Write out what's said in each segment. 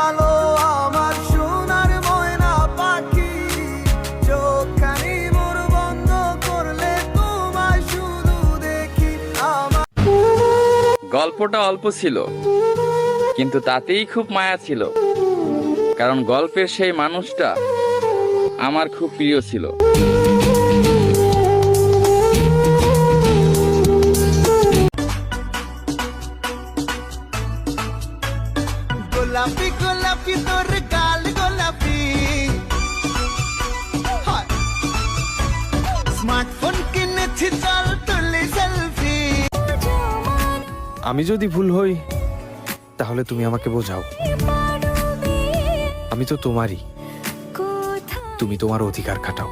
আলো পাখি। বন্ধ করলে শুধু দেখি আমার গল্পটা অল্প ছিল, কিন্তু তাতেই খুব মায়া ছিল। কারণ গল্পের সেই মানুষটা আমার খুব প্রিয় ছিল। গোলাপি গোলাপি তোর গাল গোলাপি স্মার্টফোন কিনেছি চল তুলি সেলফি আমি যদি ভুল হই, তাহলে তুমি আমাকে বোঝাও। আমি তো তোমারই। তুমি তোমার অধিকার খাটাও।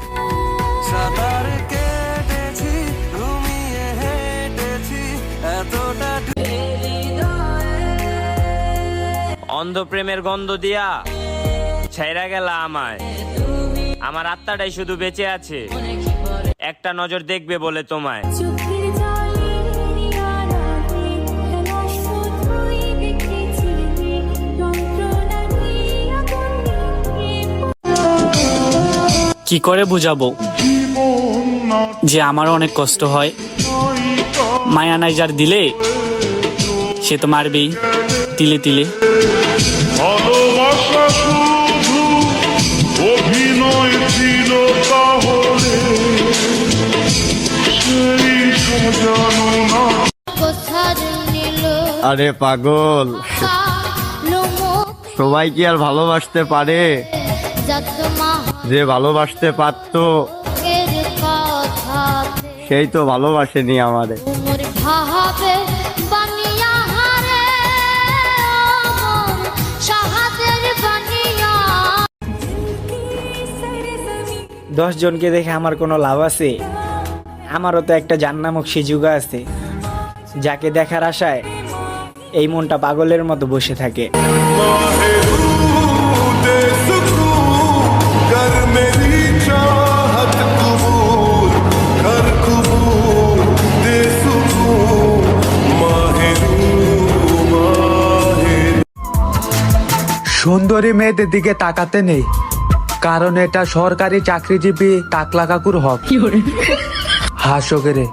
অন্ধ প্রেমের গন্ধ দিয়া ছেড়া গেলা আমায়। আমার আত্মাটাই শুধু বেঁচে আছে। একটা নজর দেখবে বলে তোমায়। কি করে বুঝাবো? যে আমারও অনেক কষ্ট হয়। মায়া নাই যার দিলে, সে তো মারবেই। তিলে তিলে। আরে পাগল। সবাই কি আর ভালোবাসতে পারে? যে ভালোবাসতে পারতো সেই তো ভালোবাসেনি আমারে। জনকে দেখে আমার কোনো লাভ আছে? আমারও তো একটা জান্নামক সিজুগা আছে। যাকে দেখার আশায় এই মনটা পাগলের মতো বসে থাকে। সুন্দরী মেয়েদের দিকে তাকাতে নেই। কারণ এটা সরকারি চাকরিজীবী কাকলা কাকুর হক। হাসো করে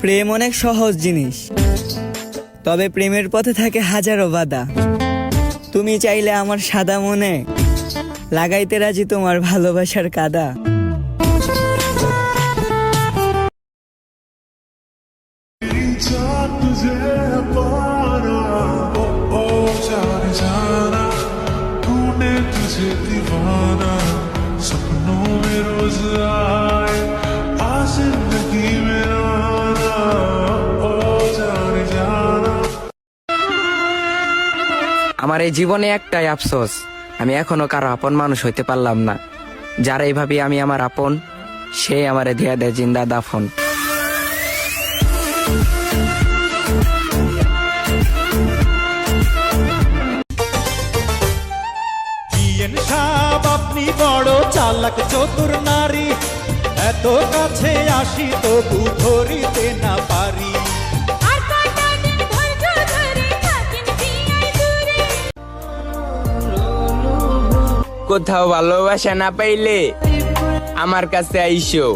প্রেম অনেক সহজ জিনিস তবে প্রেমের পথে থাকে হাজারো বাধা। তুমি চাইলে আমার সাদা মনে লাগাইতে রাজি তোমার ভালোবাসার কাদা। तुझे दीवाना सपनों में रोज आए आज जिंदगी में आना ओ जान जाना আমার এই জীবনে একটাই আফসোস আমি এখনো কারো আপন মানুষ হইতে পারলাম না যারা এইভাবে আমি আমার আপন সে আমারে দিয়া দেয় জিন্দা দাফন চালাক চতুর নারী এত কাছে আসি তবু ধরিতে না পারি। কোথাও ভালোবাসা না পাইলে আমার কাছে আইসো।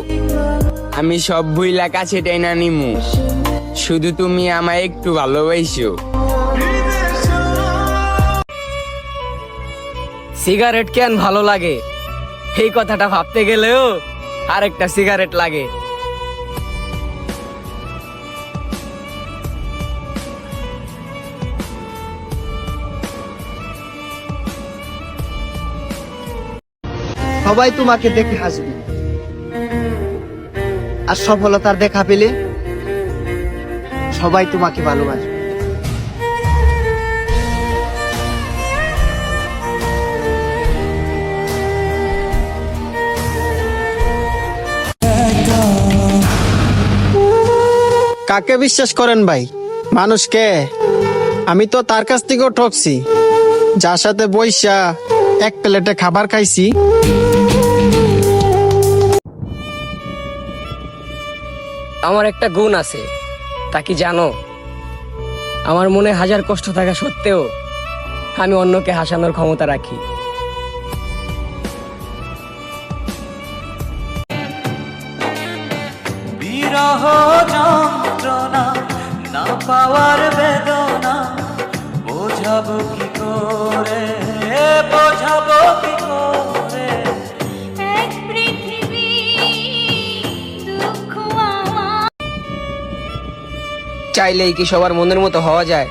আমি সব ভুইলা কাছে টেনা নিমু। শুধু তুমি আমায় একটু ভালোবাসো। সিগারেট কেন ভালো লাগে? এই কথাটা ভাবতে গেলেও আরেকটা সিগারেট লাগে। সবাই তোমাকে দেখে হাসবে। আর সফলতার দেখা পেলে সবাই তোমাকে ভালোবাসবে। কাকে বিশ্বাস করেন ভাই? মানুষকে আমি তো তার কাছ থেকেও ঠকছি। যার সাথে বইসা এক প্লেটে খাবার খাইছি। আমার একটা গুণ আছে তা কি জানো? আমার মনে হাজার কষ্ট থাকা সত্ত্বেও আমি অন্যকে হাসানোর ক্ষমতা রাখি। বিরহ যন্ত্রণা না পাওয়ার বেদনা বোঝাবো কি করে? বোঝাবো কি করে? এক পৃথিবী দুঃখ চাইলেই কি সবার মনের মতো হওয়া যায়?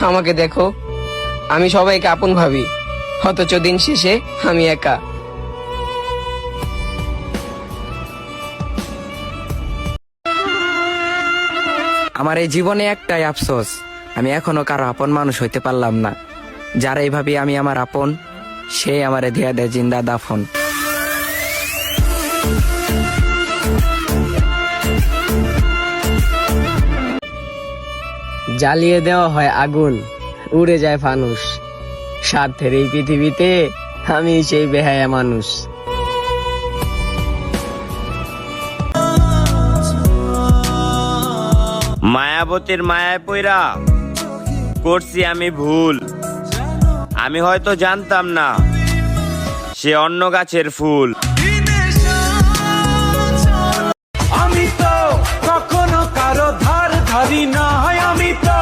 আমাকে দেখো আমি সবাইকে আপন ভাবি অথচ দিন শেষে আমি একা। আমার এই জীবনে একটাই আফসোস, আমি এখনও কারও আপন মানুষ হইতে পারলাম না। যারা এইভাবে আমি আমার আপন, সে আমারে দিয়া দেয় জিন্দা দাফন। জ্বালিয়ে দেওয়া হয় আগুন, উড়ে যায় ফানুস স্বার্থের এই পৃথিবীতে আমি সেই বেহায়া মানুষ। মায়াবতীর মায়ায় পইরা করছি আমি ভুল। আমি হয়তো জানতাম না সে অন্য গাছের ফুল। আমি তো কখনো কারও ধার ধারি না হয় আমি তো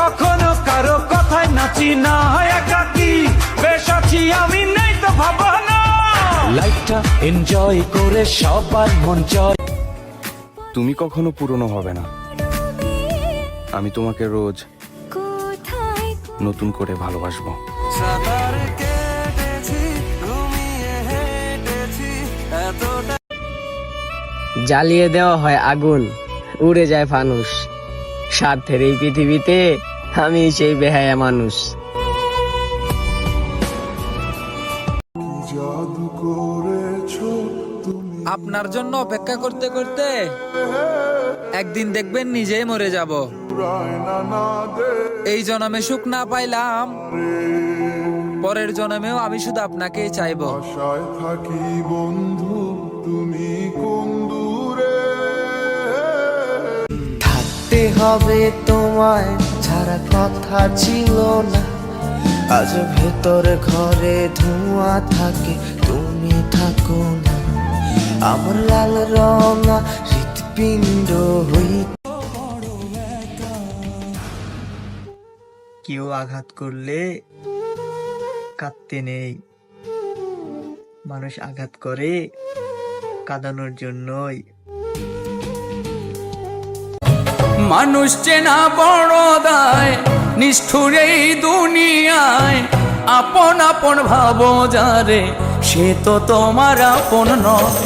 কখনো কারও কথায় নাচি না হয় একাকি। বেশ আছি আমি নেই তো ভাবনা। লাইফটা এনজয় করে সবার মন জয়। তুমি কখনো পুরনো হবে না। আমি তোমাকে রোজ নতুন করে ভালোবাসবো। জ্বালিয়ে দেওয়া হয় আগুন উড়ে যায় ফানুস স্বার্থের এই পৃথিবীতে আমি সেই বেহায়া মানুষ। জাদু করেছ তুমি। আপনার জন্য অপেক্ষা করতে করতে একদিন দেখবেন নিজেই মরে যাব। এই জন্মে সুখ না পাইলাম। পরের জন্মেও আমি শুধু আপনাকে চাইব। আশায় থাকি বন্ধু তুমি কোন দূরে? থাকতে হবে তোমায় ছাড়া কথা ছিল না। আজ ভেতর ঘরে ধোঁয়া থাকে তুমি থাকো না। আমার লাল রঙা হৃৎপিণ্ড হই কেউ আঘাত করলে কাঁদতে নেই। মানুষ আঘাত করে কাঁদানোর জন্যই। মানুষ চেনা বড় দায়, নিষ্ঠুর এই দুনিয়ায়। আপন আপন ভাবো যারে, সে তো তোমার আপন নয়।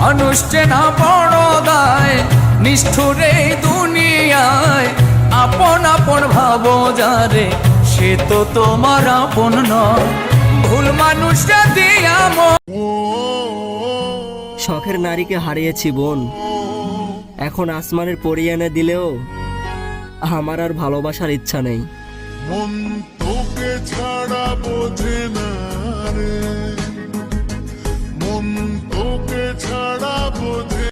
মানুষ চেনা বড় দায়, নিষ্ঠুর এই দুনিয়ায়। আপন আপন ভাবো যারে সে তো তোমার আপন নয়। ভুল মানুষটা দিয়া শখের নারীকে হারিয়েছি বোন। এখন আসমানের পরিয়ে এনে দিলেও আমার আর ভালোবাসার ইচ্ছা নেই। মন তোকে ছাড়া বোঝে না রে। মন তোকে ছাড়া বোঝে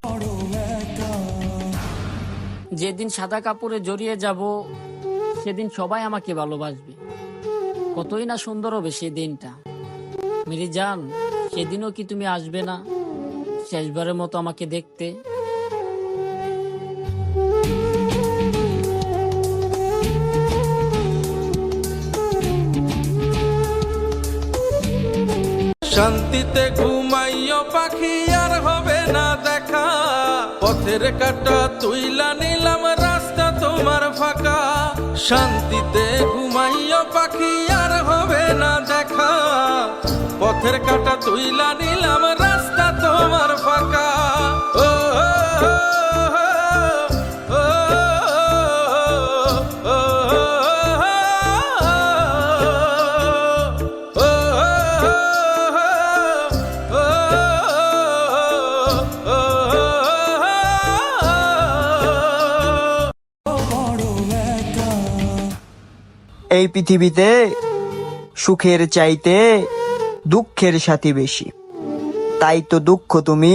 যেদিন সাদা কাপড়ে জড়িয়ে যাব, সেদিন সবাই আমাকে ভালোবাসবে। কতই না সুন্দর হবে সেই দিনটা। মেরি জান সেদিনও কি তুমি আসবে না? শেষবারের মতো আমাকে দেখতে। শান্তিতে ঘুমাইও পাখি আর হবে না দেখা পথের কাটা তুইলা নিলাম, রাস্তা তোমার ফাঁকা। শান্তিতে ঘুমাইও পাখি, আর হবে না দেখা। পথের কাটা তুইলা নিলাম, রাস্তা তোমার ফাঁকা। এই পৃথিবীতে সুখের চাইতে দুঃখের সাথী বেশি। তাই তো দুঃখ তুমি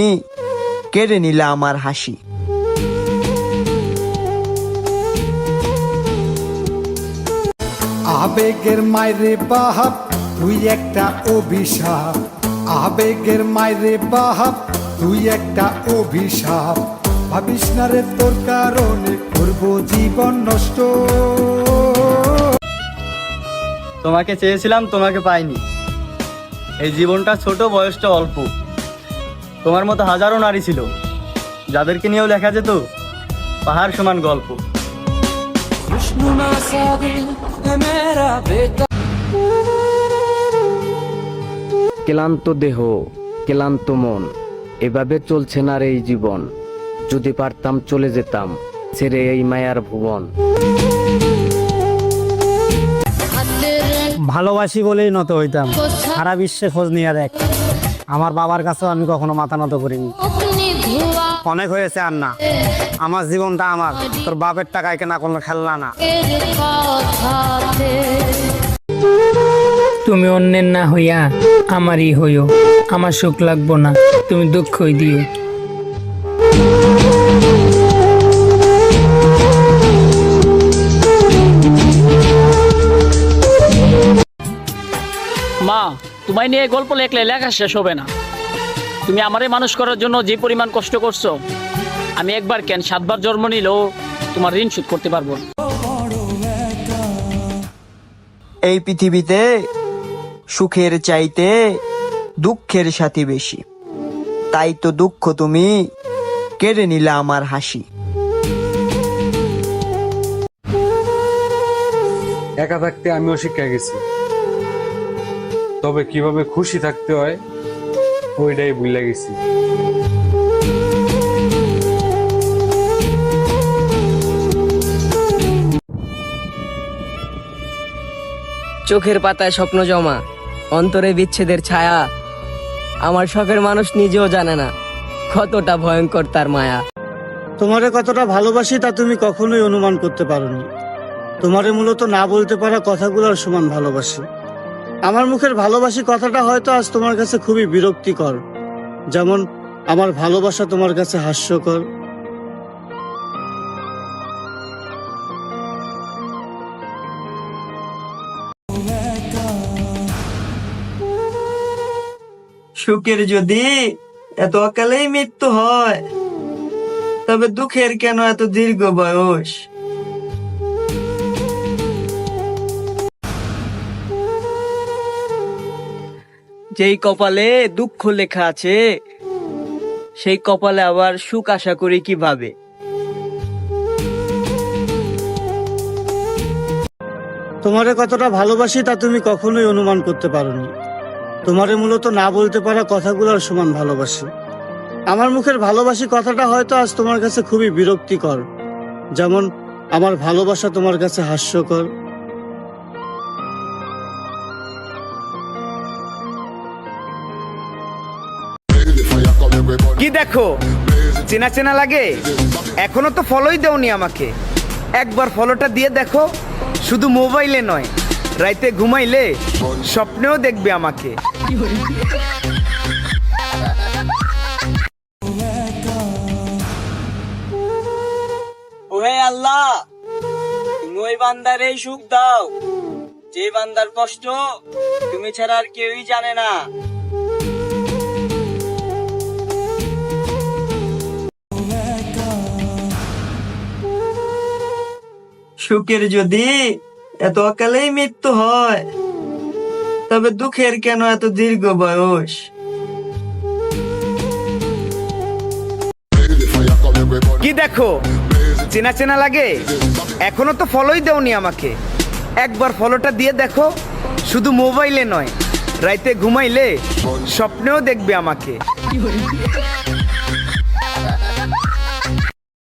কেড়ে নিলে আমার হাসি। আবেগের মায়েরে বাহাপ তুই একটা অভিশাপ। আবেগের মায়েরে বাহাপ তুই একটা অভিশাপ। ভাবিস না রে তোর কারণে করব জীবন নষ্ট। তোমাকে চেয়েছিলাম, তোমাকে পাইনি। এই জীবনটা ছোট, বয়সটা অল্প। তোমার মতো হাজারো নারী ছিল। যাদেরকে নিয়েও লেখা যেত, পাহাড় সমান গল্প। ক্লান্ত দেহ, ক্লান্ত মন, এভাবে চলছে না রে এই জীবন। যদি পারতাম চলে যেতাম, ছেড়ে এই মায়ার ভুবন। ভালোবাসি বলেই নত হইতাম। সারা বিশ্বে খোঁজ নিয়ে দেখ আমার বাবার কাছেও আমি কখনো মাথা নত করিনি। অনেক হয়েছে আর না আমার জীবনটা আমার। তোর বাপের টাকায় কেনা কোনো খেলনা না। তুমি অন্যের না হইয়া আমারই হইও। আমার সুখ লাগবো না। তুমি দুঃখই দিও। তোমায় নিয়ে গল্প লেখলে লেখা শেষ হবে না। তুমি আমারে মানুষ করার জন্য যে পরিমাণ কষ্ট করছ আমি একবার কেন সাতবার জন্ম নিলেও তোমার ঋণ শোধ করতে পারব না। এই পৃথিবীতে সুখের চাইতে দুঃখের সাথী বেশি। তাই তো দুঃখ তুমি কেড়ে নিলে আমার হাসি। একা থাকতে আমিও শিক্ষা গেছি। তবে কীভাবে খুশি থাকতে হয় ওইটাই ভুলে গেছি। চোখের পাতায় স্বপ্ন জমা অন্তরে বিচ্ছেদের ছায়া। আমার শখের মানুষ নিজেও জানে না কতটা ভয়ঙ্কর তার মায়া। তোমারে কতটা ভালোবাসি তা তুমি কখনোই অনুমান করতে পারোনি। তোমারে মূলত না বলতে পারা কথাগুলোর সমান ভালোবাসি। আমার মুখের ভালোবাসি কথাটা হয়তো আজ তোমার কাছে খুবই বিরক্তিকর। যেমন, আমার ভালোবাসা তোমার কাছে হাস্যকর। সুখের যদি এত অকালেই মৃত্যু হয়, তবে দুঃখের কেন এত দীর্ঘ বয়স? যেই কপালে দুঃখ লেখা আছে, সেই কপালে আবার সুখ আশা করি কীভাবে? তোমারে কতটা ভালোবাসি তা তুমি কখনোই অনুমান করতে পারোনি। তোমারে মূলত না বলতে পারা কথাগুলোর সমান ভালোবাসি। আমার মুখের ভালোবাসি কথাটা হয়তো আজ তোমার কাছে খুবই বিরক্তিকর। যেমন, আমার ভালোবাসা তোমার কাছে হাস্যকর। দেখো। চেনা চেনা লাগে? এখনও তো ফলোই দেওনি আমাকে। একবার ফলোটা দিয়ে দেখো, শুধু মোবাইলে নয়, রাইতে ঘুমাইলে স্বপ্নেও দেখবে আমাকে। আল্লাহ ওই বান্দার এই সুখ দাও। যে বান্দার কষ্ট তুমি ছাড়া আর কেউই জানে না। সুখের যদি এত অকালেই মৃত্যু হয়, তবে দুঃখের কেন এত দীর্ঘ বয়স? কি দেখো? চেনা চেনা লাগে? এখনও তো ফলোই দেওনি আমাকে। একবার ফলোটা দিয়ে দেখো, শুধু মোবাইলে নয়, রাইতে ঘুমাইলে স্বপ্নেও দেখবে আমাকে।